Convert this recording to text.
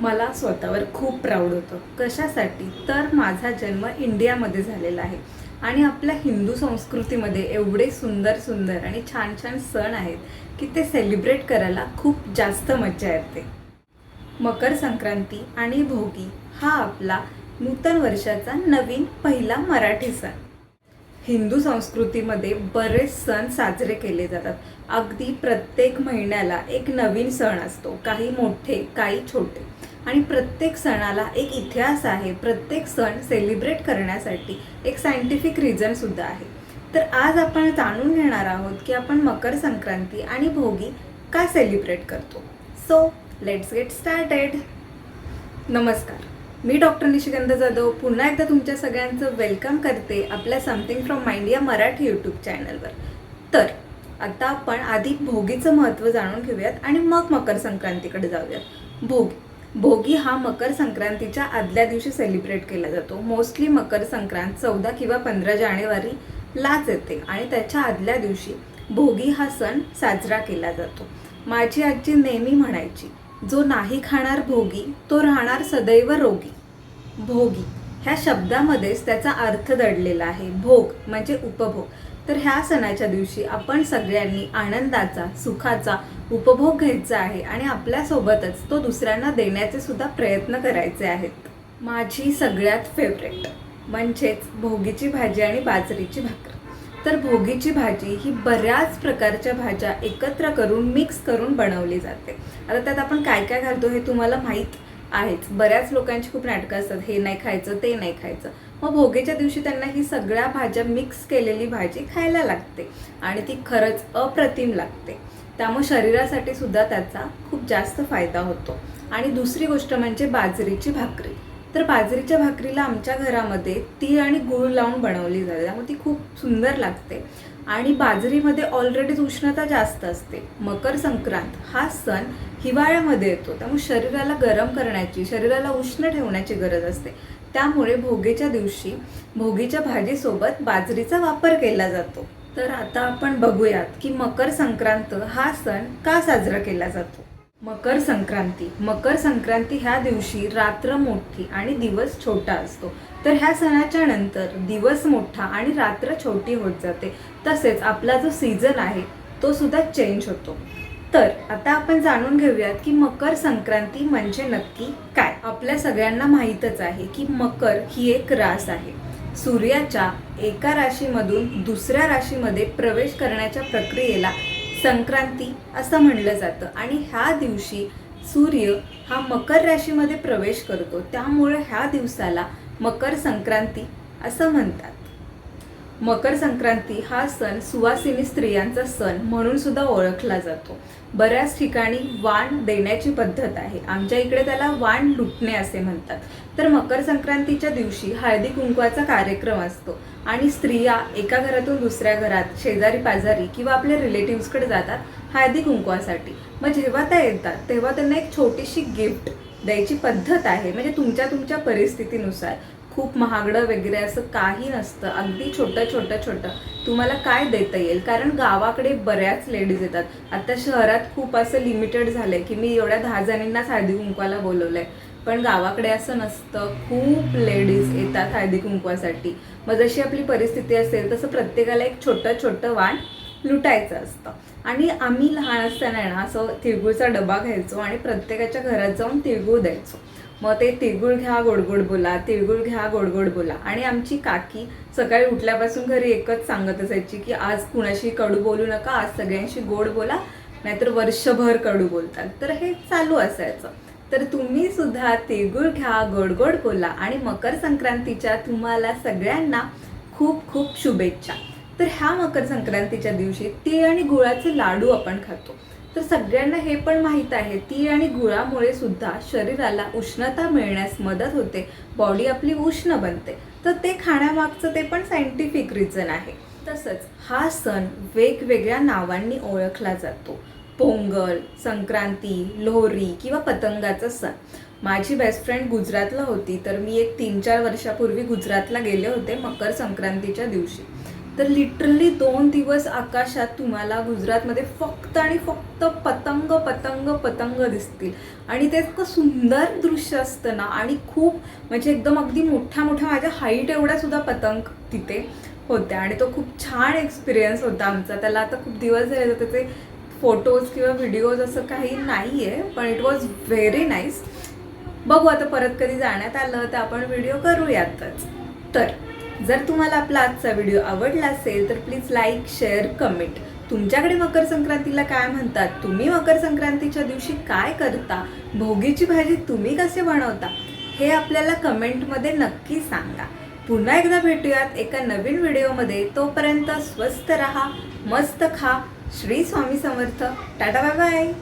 मला स्वतःवर खूप प्राऊड होतं. कशासाठी? तर माझा जन्म इंडियामध्ये झालेला आहे. आणि आपल्या हिंदू संस्कृतीमध्ये एवढे सुंदर सुंदर आणि छान छान सण आहेत की ते सेलिब्रेट करायला खूप जास्त मज्जा येते. मकर संक्रांती आणि भोगी हा आपला नूतन वर्षाचा नवीन पहिला मराठी सण. हिंदू संस्कृतीमध्ये बरेच सण साजरे केले जातात. अगदी प्रत्येक महिन्याला एक नवीन सण असतो. काही मोठे काही छोटे. आणि प्रत्येक सणाला एक इतिहास आहे. प्रत्येक सण सेलिब्रेट करण्यासाठी एक सायंटिफिक रिझनसुद्धा आहे. तर आज आपण जाणून घेणार आहोत की आपण मकर संक्रांती आणि भोगी का सेलिब्रेट करतो. सो लेट्स गेट स्टार्टेड नमस्कार. मी डॉक्टर निशिगंध जाधव. पुन्हा एकदा तुमच्या सगळ्यांचं वेलकम करते आपल्या समथिंग फ्रॉम माइंड या मराठी यूट्यूब चॅनलवर तर आता आपण आधी भोगीचं महत्त्व जाणून घेऊयात आणि मग मकर संक्रांतीकडे जाऊयात. भोगी. भोगी हा मकर संक्रांतीच्या आदल्या दिवशी सेलिब्रेट केला जातो. मोस्टली मकर संक्रांत चौदा किंवा पंधरा जानेवारी लाच येते आणि त्याच्या आदल्या दिवशी भोगी हा सण साजरा केला जातो. माझी आजी नेहमी म्हणायची जो नाही खाणार भोगी तो राहणार सदैव रोगी. भोगी ह्या शब्दामध्येच त्याचा अर्थ दडलेला आहे. भोग म्हणजे उपभोग. तर ह्या सणाच्या दिवशी आपण सगळ्यांनी आनंदाचा सुखाचा उपभोग घ्यायचा आहे आणि आपल्यासोबतच तो दुसऱ्यांना देण्याचे सुद्धा प्रयत्न करायचे आहेत. माझी सगळ्यात फेवरेट म्हणजेच भोगीची भाजी आणि बाजरीची भाकर. तर भोगीची भाजी ही बऱ्याच प्रकारच्या भाज्या एकत्र करून मिक्स करून बनवली जाते. आता त्यात आपण काय काय घालतो हे तुम्हाला माहीत आहेच बऱ्याच लोकांची खूप नाटकं असतात. हे नाही खायचं ते नाही खायचं. मग भोगीच्या दिवशी त्यांना ही सगळ्या भाज्या मिक्स केलेली भाजी खायला लागते. आणि ती खरंच अप्रतिम लागते. त्यामुळे शरीरासाठी सुद्धा त्याचा खूप जास्त फायदा होतो. आणि दुसरी गोष्ट म्हणजे बाजरीची भाकरी. तर बाजरीच्या भाकरीला आमच्या घरामध्ये तीळ आणि गूळ लावून बनवली जाते. त्यामुळे ती खूप सुंदर लागते. आणि बाजरीमध्ये ऑलरेडीच उष्णता जास्त असते. मकर संक्रांत हा सण हिवाळ्यामध्ये येतो. त्यामुळे शरीराला गरम करण्याची शरीराला उष्ण ठेवण्याची गरज असते. त्यामुळे भोगीच्या दिवशी भोगीच्या भाजीसोबत बाजरीचा वापर केला जातो. तर आता आपण बघूयात की मकर संक्रांत हा सण का साजरा केला जातो? मकर संक्रांती. मकर संक्रांती ह्या दिवशी रात्र मोठी आणि दिवस छोटा असतो. तर ह्या सणाच्या नंतर दिवस मोठा आणि रात्र छोटी होत जाते. तसेच आपला जो सीझन आहे तो सुद्धा चेंज होतो. तर आता आपण जाणून घेऊयात की मकर संक्रांती म्हणजे नक्की काय? आपल्या सगळ्यांना माहीतच आहे की मकर ही एक रास आहे. सूर्याच्या एका राशीमधून दुसऱ्या राशीमध्ये प्रवेश करण्याच्या प्रक्रियेला संक्रांती असं म्हणलं जातं. आणि ह्या दिवशी सूर्य हा मकर राशीमध्ये प्रवेश करतो. त्यामुळे ह्या दिवसाला मकर संक्रांती असं म्हणतात. मकर संक्रांती हा सण सुवासिनी स्त्रियांचा सण म्हणून सुद्धा ओळखला जातो. बऱ्याच ठिकाणी वाण देण्याची पद्धत आहे. आमच्या इकडे त्याला वाण लुटणे असे म्हणतात. तर मकर संक्रांतीच्या दिवशी हळदी कुंकवाचा कार्यक्रम असतो आणि स्त्रिया एका घरातून दुसऱ्या घरात शेजारी पाजारी किंवा आपल्या रिलेटिव्हजकडे जातात हळदी कुंकवासाठी. मग जेव्हा त्या येतात तेव्हा त्यांना एक छोटीशी गिफ्ट द्यायची पद्धत आहे. म्हणजे तुमच्या तुमच्या परिस्थितीनुसार. खूप महागडं वगैरे असं काही नसतं. अगदी छोटं छोटं छोटं. तुम्हाला काय देता येईल? कारण गावाकडे बऱ्याच लेडीज येतात. आता शहरात खूप असं लिमिटेड झालं आहे की मी एवढ्या दहा जणींनाच हळदी कुंकवाला बोलवलं आहे पण गावाकडे असं नसतं. खूप लेडीज येतात हळदी कुंकवासाठी. मग जशी आपली परिस्थिती असेल तसं प्रत्येकाला एक छोटं छोटं वाण लुटायचं असतं. आणि आम्ही लहान असताना ना असं तिळगुळचा डबा घ्यायचो आणि प्रत्येकाच्या घरात जाऊन तिळगुळ द्यायचो. मग ते तिळगुळ घ्या गोडगोड बोला तिळगुळ घ्या गोडगोड बोला. आणि आमची काकी सकाळी उठल्यापासून घरी एकच सांगत असायची की आज कुणाशी कडू बोलू नका आज सगळ्यांशी गोड बोला नाहीतर वर्षभर कडू बोलतात. तर हे चालू असायचं. तर तुम्ही सुद्धा तिळगुळ घ्या गोड गोड बोला आणि मकर संक्रांतीच्या तुम्हाला सगळ्यांना खूप खूप शुभेच्छा. तर ह्या मकर संक्रांतीच्या दिवशी तीळ आणि गुळाचे लाडू आपण खातो. तर सगळ्यांना हे पण माहीत आहे तीळ आणि गुळामुळे सुद्धा शरीराला उष्णता मिळण्यास मदत होते बॉडी आपली उष्ण बनते. तर ते खाण्यामागचं ते पण सायंटिफिक रिझन आहे. तसंच हा सण वेगवेगळ्या नावांनी ओळखला जातो. पोंगल संक्रांती लोहरी किंवा पतंगाचा सण. माझी बेस्ट फ्रेंड गुजरातला होती तर मी एक तीन चार वर्षापूर्वी गुजरातला गेले होते मकर संक्रांतीच्या दिवशी. तर लिटरली दोन दिवस आकाशात तुम्हाला गुजरातमध्ये फक्त आणि फक्त पतंग पतंग पतंग दिसतील. आणि ते इतकं सुंदर दृश्य असतं ना आणि खूप म्हणजे एकदम अगदी मोठ्या मोठ्या माझ्या हाईट एवढ्यासुद्धा पतंग तिथे होत्या. आणि तो खूप छान एक्सपिरियन्स होता आमचा. त्याला आता खूप दिवस झाले तर त्याचे फोटोज किंवा व्हिडिओज असं काही नाही आहे पण इट वॉज व्हेरी नाईस बघू आता परत कधी जाण्यात आलं तर आपण व्हिडिओ करूयातच. तर जर तुम्हाला आपला आजचा व्हिडिओ आवडला असेल तर प्लीज लाईक शेअर कमेंट तुमच्याकडे मकर संक्रांतीला काय म्हणतात? तुम्ही मकर संक्रांतीच्या दिवशी काय करता? भोगीची भाजी तुम्ही कसे बनवता? हे आपल्याला कमेंटमध्ये नक्की सांगा. पुन्हा एकदा भेटूयात एका नवीन व्हिडिओमध्ये तोपर्यंत स्वस्त रहा मस्त खा. Shri Swami Samarth. Tata bye bye